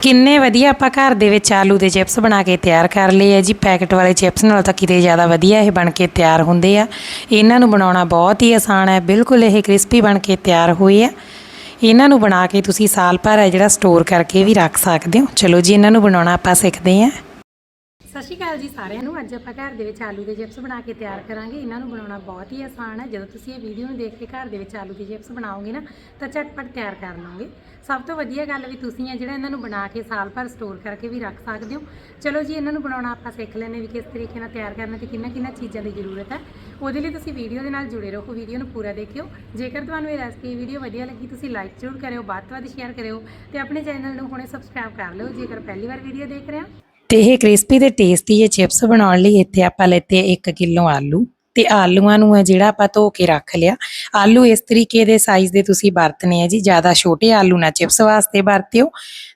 ਕਿੰਨੇ ਵਧੀਆ ਆਪਾਂ ਘਰ ਦੇ ਵਿੱਚ ਆਲੂ ਦੇ ਚਿਪਸ ਬਣਾ ਕੇ ਤਿਆਰ ਕਰ ਲਏ ਆ ਜੀ। ਪੈਕਟ ਵਾਲੇ ਚਿਪਸ ਨਾਲ ਤਾਂ ਕਿਤੇ ਜ਼ਿਆਦਾ ਵਧੀਆ ਇਹ ਬਣ ਕੇ ਤਿਆਰ ਹੁੰਦੇ ਆ। ਇਹਨਾਂ ਨੂੰ ਬਣਾਉਣਾ ਬਹੁਤ ਹੀ ਆਸਾਨ ਹੈ। ਬਿਲਕੁਲ ਇਹ ਕ੍ਰਿਸਪੀ ਬਣ ਕੇ ਤਿਆਰ ਹੋਏ ਆ। ਇਹਨਾਂ ਨੂੰ ਬਣਾ ਕੇ ਤੁਸੀਂ ਸਾਲ ਭਰ ਹੈ ਜਿਹੜਾ ਸਟੋਰ ਕਰਕੇ ਵੀ ਰੱਖ ਸਕਦੇ ਹੋ। ਚਲੋ ਜੀ, ਇਹਨਾਂ ਨੂੰ ਬਣਾਉਣਾ ਆਪਾਂ ਸਿੱਖਦੇ ਹਾਂ। ਸਤਿ ਸ਼੍ਰੀ ਅਕਾਲ ਜੀ ਸਾਰਿਆਂ ਨੂੰ। ਅੱਜ ਆਪਾਂ ਘਰ ਦੇ ਵਿੱਚ ਆਲੂ ਦੇ ਚਿਪਸ ਬਣਾ ਕੇ ਤਿਆਰ ਕਰਾਂਗੇ। ਇਹਨਾਂ ਨੂੰ ਬਣਾਉਣਾ ਬਹੁਤ ਹੀ ਆਸਾਨ ਹੈ। ਜਦੋਂ ਤੁਸੀਂ ਇਹ ਵੀਡੀਓ ਨੂੰ ਦੇਖ ਕੇ ਘਰ ਦੇ ਵਿੱਚ ਆਲੂ ਦੇ ਚਿਪਸ ਬਣਾਓਗੇ ਨਾ, ਤਾਂ ਝਟਪਟ ਤਿਆਰ ਕਰ ਲਓਗੇ। ਸਭ ਤੋਂ ਵਧੀਆ ਗੱਲ ਵੀ ਤੁਸੀਂ ਆ ਜਿਹੜਾ ਇਹਨਾਂ ਨੂੰ ਬਣਾ ਕੇ ਸਾਲ ਭਰ ਸਟੋਰ ਕਰਕੇ ਵੀ ਰੱਖ ਸਕਦੇ ਹੋ। ਚਲੋ ਜੀ, ਇਹਨਾਂ ਨੂੰ ਬਣਾਉਣਾ ਆਪਾਂ ਸਿੱਖ ਲੈਂਦੇ ਵੀ ਕਿਸ ਤਰੀਕੇ ਨਾਲ ਤਿਆਰ ਕਰਨਾ ਤੇ ਕਿੰਨਾ ਕਿੰਨਾ ਚੀਜ਼ਾਂ ਦੀ ਜ਼ਰੂਰਤ ਹੈ। ਉਹਦੇ ਲਈ ਤੁਸੀਂ ਵੀਡੀਓ ਦੇ ਨਾਲ ਜੁੜੇ ਰਹੋ। ਵੀਡੀਓ ਨੂੰ ਪੂਰਾ ਦੇਖਿਓ। ਜੇਕਰ ਤੁਹਾਨੂੰ ਇਹ ਰੈਸਪੀ ਵੀਡੀਓ ਵਧੀਆ ਲੱਗੀ, ਤੁਸੀਂ ਲਾਈਕ ਜ਼ਰੂਰ ਕਰਿਓ, ਵੱਧ ਤੋਂ ਵੱਧ ਸ਼ੇਅਰ ਕਰਿਓ ਤੇ ਆਪਣੇ ਚੈਨਲ ਨੂੰ ਹੁਣੇ ਸਬਸਕ੍ਰਾਈਬ ਕਰ ਲਿਓ। ਜੇਕਰ ਪਹਿਲੀ ਵਾਰ ਵੀਡੀਓ ਦੇਖ ਰਹੇ ਹੋ ਤੇ ਇਹ ਕ੍ਰਿਸਪੀ ਤੇ ਟੇਸਟੀ ਇਹ ਚਿਪਸ ਬਣਾਉਣ ਲਈ ਇੱਥੇ ਆਪਾਂ ਲੈਤੇ 1 ਕਿਲੋ ਆਲੂ ਤੇ ਆਲੂਆਂ ਨੂੰ ਹੈ ਜਿਹੜਾ ਆਪਾਂ ਧੋ ਕੇ ਰੱਖ ਲਿਆ। ਆਲੂ ਇਸ ਤਰੀਕੇ ਦੇ ਸਾਈਜ਼ ਦੇ ਤੁਸੀਂ ਵਰਤਨੇ ਆ ਜੀ, ਜ਼ਿਆਦਾ ਛੋਟੇ ਆਲੂ ਨਾ ਚਿਪਸ ਵਾਸਤੇ ਵਰਤਿਓ।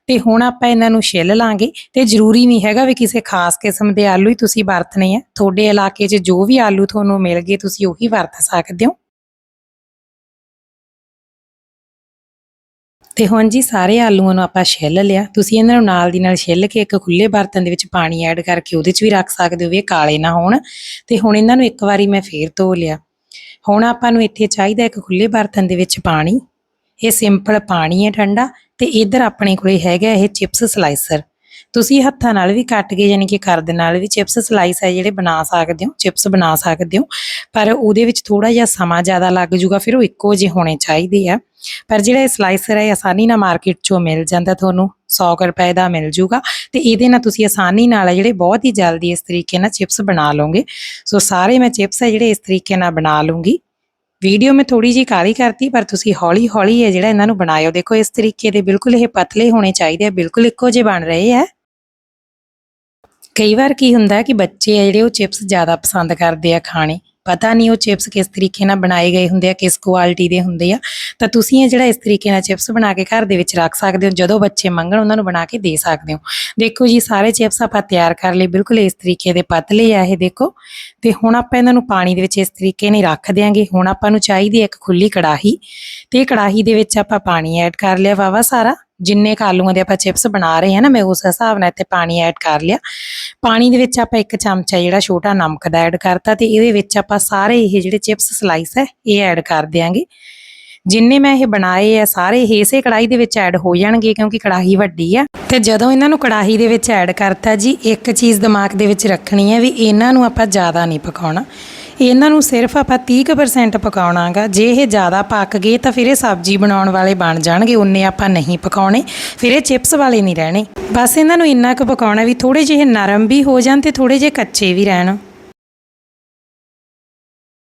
ਤੇ ਹੁਣ ਆਪਾਂ ਇਹਨਾਂ ਨੂੰ ਛਿੱਲ ਲਾਂਗੇ ਤੇ ਜ਼ਰੂਰੀ ਨਹੀਂ ਹੈਗਾ ਵੀ ਕਿਸੇ ਖਾਸ ਕਿਸਮ ਦੇ ਆਲੂ ਹੀ ਤੁਸੀਂ ਵਰਤਨੇ ਆ। ਤੁਹਾਡੇ ਇਲਾਕੇ 'ਚ ਜੋ ਵੀ ਆਲੂ ਤੁਹਾਨੂੰ ਮਿਲ ਗਏ, ਤੁਸੀਂ ਉਹੀ ਵਰਤ ਸਕਦੇ ਹੋ। ਤੇ ਹੁਣ ਜੀ ਸਾਰੇ ਆਲੂਆਂ ਨੂੰ ਆਪਾਂ ਛਿੱਲ ਲਿਆ। ਤੁਸੀਂ ਇਹਨਾਂ ਨੂੰ ਨਾਲ ਦੀ ਨਾਲ ਛਿੱਲ ਕੇ ਇੱਕ ਖੁੱਲੇ ਬਰਤਨ ਦੇ ਵਿੱਚ ਪਾਣੀ ਐਡ ਕਰਕੇ ਉਹਦੇ 'ਚ ਵੀ ਰੱਖ ਸਕਦੇ ਹੋ ਵੀ ਇਹ ਕਾਲੇ ਨਾ ਹੋਣ। ਤੇ ਹੁਣ ਇਹਨਾਂ ਨੂੰ ਇੱਕ ਵਾਰੀ ਮੈਂ ਫੇਰ ਧੋ ਲਿਆ। ਹੁਣ ਆਪਾਂ ਨੂੰ ਇੱਥੇ ਚਾਹੀਦਾ ਇੱਕ ਖੁੱਲੇ ਬਰਤਨ ਦੇ ਵਿੱਚ ਪਾਣੀ। ਇਹ ਸਿੰਪਲ ਪਾਣੀ ਹੈ ਠੰਡਾ ਤੇ ਇੱਧਰ ਆਪਣੇ ਕੋਲੇ ਹੈਗਾ ਇਹ ਚਿਪਸ ਸਲਾਈਸਰ। ਤੁਸੀਂ ਹੱਥਾਂ ਨਾਲ ਵੀ ਕੱਟ ਕੇ ਯਾਨੀ ਕਿ ਕਰ ਦੇ ਨਾਲ ਵੀ ਚਿਪਸ ਸਲਾਈਸ ਹੈ ਜਿਹੜੇ ਬਣਾ ਸਕਦੇ ਹੋ ਚਿਪਸ ਬਣਾ ਸਕਦੇ ਹੋ, ਪਰ ਉਹਦੇ ਵਿੱਚ ਥੋੜਾ ਜਿਹਾ ਸਮਾਂ ਜ਼ਿਆਦਾ ਲੱਗ ਜੂਗਾ ਫਿਰ ਉਹ ਇੱਕੋ ਜਿਹੇ ਹੋਣੇ ਚਾਹੀਦੇ ਆ। ਪਰ ਜਿਹੜਾ ਇਹ ਸਲਾਈਸਰ ਹੈ ਆਸਾਨੀ ਨਾਲ ਮਾਰਕੀਟ 'ਚੋਂ ਮਿਲ ਜਾਂਦਾ, ਤੁਹਾਨੂੰ 100 ਕੁ ਰੁਪਏ ਦਾ ਮਿਲ ਜੂਗਾ ਤੇ ਇਹਦੇ ਨਾਲ ਤੁਸੀਂ ਆਸਾਨੀ ਨਾਲ ਜਿਹੜੇ ਬਹੁਤ ਹੀ ਜਲਦੀ ਇਸ ਤਰੀਕੇ ਨਾਲ ਚਿਪਸ ਬਣਾ ਲਓਗੇ। ਸੋ ਸਾਰੇ ਮੈਂ ਚਿਪਸ ਹੈ ਜਿਹੜੇ ਇਸ ਤਰੀਕੇ ਨਾਲ ਬਣਾ ਲੂੰਗੀ ਵੀਡੀਓ ਮੈਂ ਥੋੜੀ ਜੀ ਕਾਲੀ ਕਰਤੀ, ਪਰ ਤੁਸੀਂ ਹੌਲੀ ਹੌਲੀ ਹੈ ਜਿਹੜਾ ਇਹਨਾਂ ਨੂੰ ਬਣਾਇਓ, ਦੇਖੋ ਇਸ ਤਰੀਕੇ ਦੇ ਬਿਲਕੁਲ ਇਹ ਪਤਲੇ ਹੋਣੇ ਚਾਹੀਦੇ ਆ, ਬਿਲਕੁਲ ਇੱਕੋ ਜਿਹੇ ਬਣ ਰਹੇ ਆ। ਕਈ ਵਾਰ ਕੀ ਹੁੰਦਾ ਕਿ ਬੱਚੇ ਆ ਜਿਹੜੇ ਉਹ ਚਿਪਸ ਜ਼ਿਆਦਾ ਪਸੰਦ ਕਰਦੇ ਆ ਖਾਣੇ। ਪਤਾ ਨਹੀਂ ਉਹ ਚਿਪਸ ਕਿਸ ਤਰੀਕੇ ਨਾਲ ਬਣਾਏ ਗਏ ਹੁੰਦੇ ਆ, ਕਿਸ ਕੁਆਲਿਟੀ ਦੇ ਹੁੰਦੇ ਆ। ਤਾਂ ਤੁਸੀਂ ਇਹ ਜਿਹੜਾ ਇਸ ਤਰੀਕੇ ਨਾਲ ਚਿਪਸ ਬਣਾ ਕੇ ਘਰ ਦੇ ਵਿੱਚ ਰੱਖ ਸਕਦੇ ਹੋ, ਜਦੋਂ ਬੱਚੇ ਮੰਗਣ ਉਹਨਾਂ ਨੂੰ ਬਣਾ ਕੇ ਦੇ ਸਕਦੇ ਹੋ। ਦੇਖੋ ਜੀ, ਸਾਰੇ ਚਿਪਸ ਆਪਾਂ ਤਿਆਰ ਕਰ ਲਏ, ਬਿਲਕੁਲ ਇਸ ਤਰੀਕੇ ਦੇ ਪਤਲੇ ਆ ਇਹ ਦੇਖੋ। ਤੇ ਹੁਣ ਆਪਾਂ ਇਹਨਾਂ ਨੂੰ ਪਾਣੀ ਦੇ ਵਿੱਚ ਇਸ ਤਰੀਕੇ ਨਾਲ ਰੱਖ ਦਿਆਂਗੇ। ਹੁਣ ਆਪਾਂ ਨੂੰ ਚਾਹੀਦੀ ਹੈ ਇੱਕ ਖੁੱਲੀ ਕੜਾਹੀ। ਤੇ ਕੜਾਹੀ ਦੇ ਵਿੱਚ ਆਪਾਂ ਪਾਣੀ ਐਡ ਕਰ ਲਿਆ ਵਾਵਾ ਸਾਰਾ। ਜਿੰਨੇ ਕੁ ਆਲੂਆਂ ਦੇ ਆਪਾਂ ਚਿਪਸ ਬਣਾ ਰਹੇ ਹਾਂ ਨਾ, ਮੈਂ ਉਸ ਹਿਸਾਬ ਨਾਲ ਇੱਥੇ ਪਾਣੀ ਐਡ ਕਰ ਲਿਆ। ਪਾਣੀ ਦੇ ਵਿੱਚ ਆਪਾਂ ਇੱਕ ਚਮਚਾ ਜਿਹੜਾ ਛੋਟਾ ਨਮਕ ਦਾ ਐਡ ਕਰਤਾ ਤੇ ਇਹਦੇ ਵਿੱਚ ਆਪਾਂ ਸਾਰੇ ਇਹ ਜਿਹੜੇ ਚਿਪਸ ਸਲਾਈਸ ਹੈ, ਇਹ ਐਡ ਕਰ ਦਿਆਂਗੇ। ਜਿੰਨੇ ਮੈਂ ਇਹ ਬਣਾਏ ਆ, ਸਾਰੇ ਇਹ ਇਸੇ ਕੜਾਈ ਦੇ ਵਿੱਚ ਐਡ ਹੋ ਜਾਣਗੇ ਕਿਉਂਕਿ ਕੜਾਹੀ ਵੱਡੀ ਆ। ਤੇ ਜਦੋਂ ਇਹਨਾਂ ਨੂੰ ਕੜਾਹੀ ਦੇ ਵਿੱਚ ਐਡ ਕਰਤਾ ਜੀ, ਇੱਕ ਚੀਜ਼ ਦਿਮਾਗ ਦੇ ਵਿੱਚ ਰੱਖਣੀ ਹੈ ਵੀ ਇਹਨਾਂ ਨੂੰ ਆਪਾਂ ਜ਼ਿਆਦਾ ਨਹੀਂ ਪਕਾਉਣਾ। ਇਹਨਾਂ ਨੂੰ ਸਿਰਫ ਆਪਾਂ 30% ਪਕਾਉਣਾਗਾ। ਜੇ ਇਹ ਜ਼ਿਆਦਾ ਪੱਕ ਗਏ ਤਾਂ ਫਿਰ ਇਹ ਸਬਜ਼ੀ ਬਣਾਉਣ ਵਾਲੇ ਬਣ ਜਾਣਗੇ, ਉਨੇ ਆਪਾਂ ਨਹੀਂ ਪਕਾਉਣੇ, ਫਿਰ ਇਹ ਚਿਪਸ ਵਾਲੇ ਨਹੀਂ ਰਹਿਣੇ। ਬਸ ਇਹਨਾਂ ਨੂੰ ਇੰਨਾ ਕੁ ਪਕਾਉਣਾ ਵੀ ਥੋੜੇ ਜਿਹੇ ਨਰਮ ਵੀ ਹੋ ਜਾਣ ਤੇ ਥੋੜੇ ਜਿਹੇ ਕੱਚੇ ਵੀ ਰਹਿਣ।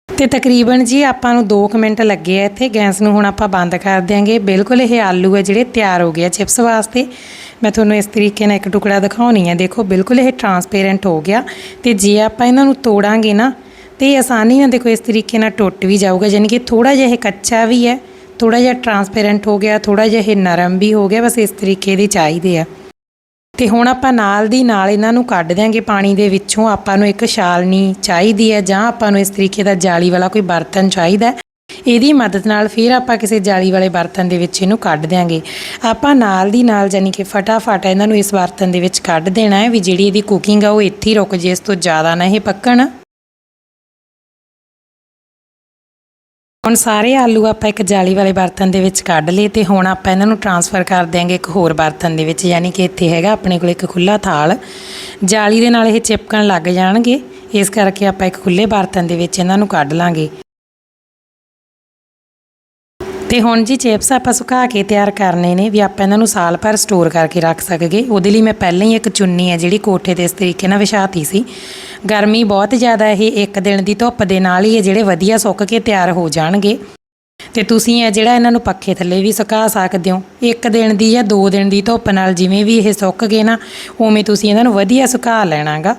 ਤੇ ਤਕਰੀਬਨ ਜੀ ਆਪਾਂ ਨੂੰ 2 ਮਿੰਟ ਲੱਗੇ ਆ ਇੱਥੇ, ਗੈਸ ਨੂੰ ਹੁਣ ਆਪਾਂ ਬੰਦ ਕਰ ਦਿਆਂਗੇ। ਬਿਲਕੁਲ ਇਹ ਆਲੂ ਹੈ ਜਿਹੜੇ ਤਿਆਰ ਹੋ ਗਏ ਆ ਚਿਪਸ ਵਾਸਤੇ। ਮੈਂ ਤੁਹਾਨੂੰ ਇਸ ਤਰੀਕੇ ਨਾਲ ਇੱਕ ਟੁਕੜਾ ਦਿਖਾਉਣੀ ਹੈ ਦੇਖੋ, ਬਿਲਕੁਲ ਇਹ ਟਰਾਂਸਪੇਰੈਂਟ ਹੋ ਗਿਆ। ਤੇ ਜੇ ਆਪਾਂ ਇਹਨਾਂ ਨੂੰ ਤੋੜਾਂਗੇ ਨਾ ਤੇ ਆਸਾਨੀ ਨਾਲ ਦੇਖੋ ਇਸ ਤਰੀਕੇ ਨਾਲ ਟੁੱਟ ਵੀ ਜਾਊਗਾ ਯਾਨੀ ਕਿ ਥੋੜਾ ਜਿਹਾ ਇਹ ਕੱਚਾ ਵੀ ਹੈ ਥੋੜਾ ਜਿਹਾ ਟਰਾਂਸਪੇਰੈਂਟ ਹੋ ਗਿਆ ਥੋੜਾ ਜਿਹਾ ਇਹ ਨਰਮ ਵੀ ਹੋ ਗਿਆ, ਬਸ ਇਸ ਤਰੀਕੇ ਦੇ ਚਾਹੀਦੇ ਆ। ਤੇ ਹੁਣ ਆਪਾਂ ਨਾਲ ਦੀ ਨਾਲ ਇਹਨਾਂ ਨੂੰ ਕੱਢ ਦਿਆਂਗੇ ਪਾਣੀ ਦੇ ਵਿੱਚੋਂ, ਆਪਾਂ ਨੂੰ ਇੱਕ ਛਾਲਣੀ ਚਾਹੀਦੀ ਹੈ, ਜਾਂ ਆਪਾਂ ਨੂੰ ਇਸ ਤਰੀਕੇ ਦਾ ਜਾਲੀ ਵਾਲਾ ਕੋਈ ਬਰਤਨ ਚਾਹੀਦਾ ਇਹਦੀ ਮਦਦ ਨਾਲ ਫਿਰ ਆਪਾਂ ਕਿਸੇ ਜਾਲੀ ਵਾਲੇ ਬਰਤਨ ਦੇ ਵਿੱਚ ਇਹਨੂੰ ਕੱਢ ਦਿਆਂਗੇ। ਆਪਾਂ ਨਾਲ ਦੀ ਨਾਲ ਯਾਨੀ ਕਿ ਫਟਾਫਟ ਇਹਨਾਂ ਨੂੰ ਇਸ ਬਰਤਨ ਦੇ ਵਿੱਚ ਕੱਢ ਦੇਣਾ ਹੈ, ਵੀ ਜਿਹੜੀ ਇਹਦੀ ਕੁਕਿੰਗ ਆ ਉਹ ਇੱਥੇ ਹੀ ਰੁਕ ਜੇ, ਇਸ ਤੋਂ ਜ਼ਿਆਦਾ ਨਾ ਇਹ ਪੱਕਣ। ਹੁਣ ਸਾਰੇ ਆਲੂ ਆਪਾਂ ਇੱਕ ਜਾਲੀ ਵਾਲੇ ਬਰਤਨ ਦੇ ਵਿੱਚ ਕੱਢ ਲਏ ਤੇ ਹੁਣ ਆਪਾਂ ਇਹਨਾਂ ਨੂੰ ਟਰਾਂਸਫਰ ਕਰ ਦਿਆਂਗੇ ਇੱਕ ਹੋਰ ਬਰਤਨ ਦੇ ਵਿੱਚ, ਯਾਨੀ ਕਿ ਇੱਥੇ ਹੈਗਾ ਆਪਣੇ ਕੋਲ ਇੱਕ ਖੁੱਲਾ ਥਾਲ। ਜਾਲੀ ਦੇ ਨਾਲ ਇਹ ਚਿਪਕਣ ਲੱਗ ਜਾਣਗੇ, ਇਸ ਕਰਕੇ ਆਪਾਂ ਇੱਕ ਖੁੱਲੇ ਬਰਤਨ ਦੇ ਵਿੱਚ ਇਹਨਾਂ ਨੂੰ ਕੱਢ ਲਾਂਗੇ। ਤੇ ਹੁਣ ਜੀ ਚਿਪਸ ਆਪਾਂ ਸੁਕਾ ਕੇ ਤਿਆਰ ਕਰਨੇ ਨੇ, ਵੀ ਆਪਾਂ ਇਹਨਾਂ ਨੂੰ ਸਾਲ ਭਰ ਸਟੋਰ ਕਰਕੇ ਰੱਖ ਸਕਗੇ। ਉਹਦੇ ਲਈ ਮੈਂ ਪਹਿਲਾਂ ਹੀ ਇੱਕ ਚੁੰਨੀ ਹੈ, ਜਿਹੜੀ ਕੋਠੇ ਤੇ ਇਸ ਤਰੀਕੇ ਨਾਲ ਵਿਛਾਤੀ ਸੀ। ਗਰਮੀ ਬਹੁਤ ਜ਼ਿਆਦਾ ਇਹ ਇੱਕ ਦਿਨ ਦੀ ਧੁੱਪ ਦੇ ਨਾਲ ਹੀ ਇਹ ਜਿਹੜੇ ਵਧੀਆ ਸੁੱਕ ਕੇ ਤਿਆਰ ਹੋ ਜਾਣਗੇ। ਤੇ ਤੁਸੀਂ ਇਹ ਜਿਹੜਾ ਇਹਨਾਂ ਨੂੰ ਪੱਖੇ ਥੱਲੇ ਵੀ ਸੁਕਾ ਸਕਦੇ ਹੋ। ਇੱਕ ਦਿਨ ਦੀ ਜਾਂ ਦੋ ਦਿਨ ਦੀ ਧੁੱਪ ਨਾਲ ਜਿਵੇਂ ਵੀ ਇਹ ਸੁੱਕ ਗਏ ਨਾ, ਉਵੇਂ ਤੁਸੀਂ ਇਹਨਾਂ ਨੂੰ ਵਧੀਆ ਸੁਕਾ ਲੈਣਾਗਾ।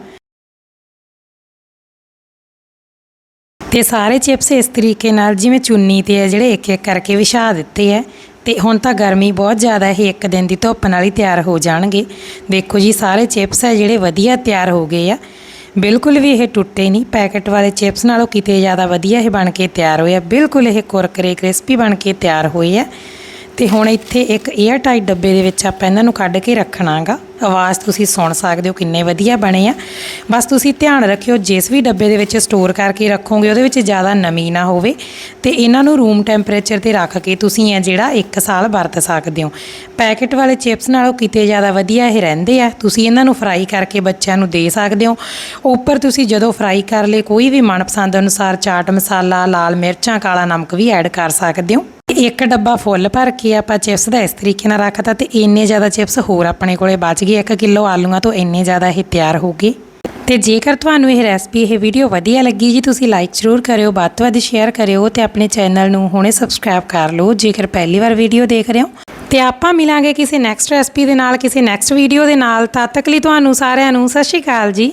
ਤੇ ਸਾਰੇ ਚਿਪਸ ਇਸ ਤਰੀਕੇ ਨਾਲ ਜਿਵੇਂ ਚੁੰਨੀ ਤੇ ਹੈ ਜਿਹੜੇ ਇੱਕ ਇੱਕ ਕਰਕੇ ਵਿਛਾ ਦਿੱਤੇ ਹੈ ਤੇ ਹੁਣ ਤਾਂ ਗਰਮੀ ਬਹੁਤ ਜ਼ਿਆਦਾ ਹੈ, ਇੱਕ ਦਿਨ ਦੀ ਧੁੱਪ ਨਾਲ ਹੀ ਤਿਆਰ ਹੋ ਜਾਣਗੇ। ਦੇਖੋ ਜੀ, ਸਾਰੇ ਚਿਪਸ ਹੈ ਜਿਹੜੇ ਵਧੀਆ ਤਿਆਰ ਹੋ ਗਏ ਆ। ਬਿਲਕੁਲ ਵੀ ਇਹ ਟੁੱਟੇ ਨਹੀਂ। ਪੈਕਟ ਵਾਲੇ ਚਿਪਸ ਨਾਲੋਂ ਕਿਤੇ ਜ਼ਿਆਦਾ ਵਧੀਆ ਇਹ ਬਣ ਕੇ ਤਿਆਰ ਹੋਏ ਆ। ਬਿਲਕੁਲ ਇਹ ਕੁਰਕਰੇ ਕ੍ਰਿਸਪੀ ਬਣ ਕੇ ਤਿਆਰ ਹੋਏ ਆ। ਤੇ ਹੁਣ ਇੱਥੇ ਇੱਕ 에ਅਰ ਟਾਈਟ ਡੱਬੇ ਦੇ ਵਿੱਚ ਆਪਾਂ ਇਹਨਾਂ ਨੂੰ ਕੱਢ ਕੇ ਰੱਖਣਾਗਾ। ਆਵਾਜ਼ ਤੁਸੀਂ ਸੁਣ ਸਕਦੇ ਹੋ ਕਿੰਨੇ ਵਧੀਆ ਬਣੇ ਆ। ਬਸ ਤੁਸੀਂ ਧਿਆਨ ਰੱਖਿਓ, ਜਿਸ ਵੀ ਡੱਬੇ ਦੇ ਵਿੱਚ ਸਟੋਰ ਕਰਕੇ ਰੱਖੋਗੇ, ਉਹਦੇ ਵਿੱਚ ਜ਼ਿਆਦਾ ਨਮੀ ਨਾ ਹੋਵੇ ਤੇ ਇਹਨਾਂ ਨੂੰ ਰੂਮ ਟੈਂਪਰੇਚਰ ਤੇ ਰੱਖ ਕੇ ਤੁਸੀਂ ਇਹ ਜਿਹੜਾ 1 ਸਾਲ ਵਰਤ ਸਕਦੇ ਹੋ। ਪੈਕੇਟ ਵਾਲੇ ਚਿਪਸ ਨਾਲੋਂ ਕਿਤੇ ਜ਼ਿਆਦਾ ਵਧੀਆ ਇਹ ਰਹਿੰਦੇ ਆ। ਤੁਸੀਂ ਇਹਨਾਂ ਨੂੰ ਫਰਾਈ ਕਰਕੇ ਬੱਚਿਆਂ ਨੂੰ ਦੇ ਸਕਦੇ ਹੋ। ਉੱਪਰ ਤੁਸੀਂ ਜਦੋਂ ਫਰਾਈ ਕਰ ਲਏ, ਕੋਈ ਵੀ ਮਨਪਸੰਦ ਅਨੁਸਾਰ ਚਾਟ ਮਸਾਲਾ, ਲਾਲ ਮਿਰਚਾਂ, ਕਾਲਾ ਨਮਕ ਵੀ ਐਡ ਕਰ ਸਕਦੇ ਹੋ। ਇੱਕ ਡੱਬਾ ਫੁੱਲ ਭਰ ਕੇ ਆਪਾਂ ਚਿਪਸ ਦਾ ਇਸ ਤਰੀਕੇ ਨਾਲ ਰੱਖਤਾ ਤੇ ਇੰਨੇ ਜ਼ਿਆਦਾ ਚਿਪਸ ਹੋਰ ਆਪਣੇ ਕੋਲੇ ਬਚ ਗਏ। 1 ਕਿਲੋ ਆਲੂਆਂ ਤੋਂ ਇੰਨੇ ਜ਼ਿਆਦਾ ਇਹ ਤਿਆਰ ਹੋ ਗਏ। ਤੇ ਜੇਕਰ ਤੁਹਾਨੂੰ ਇਹ ਰੈਸਪੀ, ਇਹ ਵੀਡੀਓ ਵਧੀਆ ਲੱਗੀ ਜੀ, ਤੁਸੀਂ ਲਾਈਕ ਜ਼ਰੂਰ ਕਰਿਓ, ਵੱਧ ਤੋਂ ਵੱਧ ਸ਼ੇਅਰ ਕਰਿਓ ਤੇ ਆਪਣੇ ਚੈਨਲ ਨੂੰ ਹੁਣੇ ਸਬਸਕ੍ਰਾਈਬ ਕਰ ਲਓ, ਜੇਕਰ ਪਹਿਲੀ ਵਾਰ ਵੀਡੀਓ ਦੇਖ ਰਹੇ ਹੋ। ਤੇ ਆਪਾਂ ਮਿਲਾਂਗੇ ਕਿਸੇ ਨੈਕਸਟ ਰੈਸਪੀ ਦੇ ਨਾਲ, ਕਿਸੇ ਨੈਕਸਟ ਵੀਡੀਓ ਦੇ ਨਾਲ। ਤਦ ਤੱਕ ਲਈ ਤੁਹਾਨੂੰ ਸਾਰਿਆਂ ਨੂੰ ਸਤਿ ਸ਼੍ਰੀ ਅਕਾਲ ਜੀ।